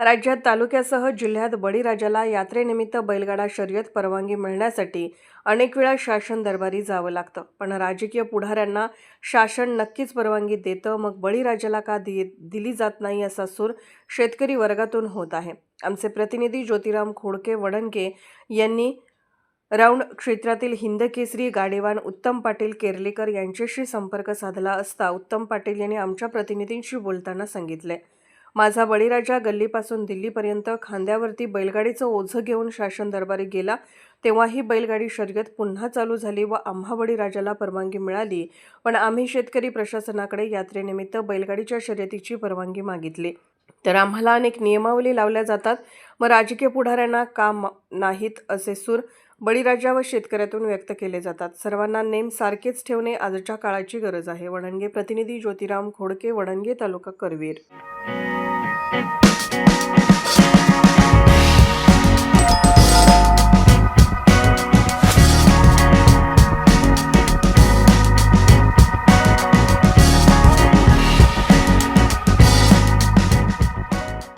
राज्यात तालुक्यासह जिल्ह्यात बळीराजाला यात्रेनिमित्त बैलगाडा शर्यत परवानगी मिळण्यासाठी अनेक वेळा शासन दरबारी जावं लागतं. पण राजकीय पुढाऱ्यांना शासन नक्कीच परवानगी देतं मग बळीराजाला का दि दिली जात नाही असा सूर शेतकरी वर्गातून होत आहे. आमचे प्रतिनिधी ज्योतिराम खोडके वडणके यांनी राऊंड क्षेत्रातील हिंदकेसरी गाडेवान उत्तम पाटील केरलेकर यांच्याशी संपर्क साधला असता उत्तम पाटील यांनी आमच्या प्रतिनिधींशी बोलताना सांगितले. माझा बळीराजा गल्लीपासून दिल्लीपर्यंत खांद्यावरती बैलगाडीचं ओझं घेऊन शासन दरबारी गेला तेव्हा ही बैलगाडी शर्यत पुन्हा चालू झाली व आम्हा बळीराजाला परवानगी मिळाली. पण आम्ही शेतकरी प्रशासनाकडे यात्रेनिमित्त बैलगाडीच्या शर्यतीची परवानगी मागितली. तर आम्हाला अनेक नियमावली लावल्या जातात. मग राजकीय पुढाऱ्यांना काम नाहीत असे सूर बळीराजा व शेतकऱ्यातून व्यक्त केले जातात. सर्वांना नेम सारखेच ठेवणे आजच्या काळाची गरज आहे. वडणगे प्रतिनिधी ज्योतिराम खोडके वडणगे तालुका करवीर. Thank you.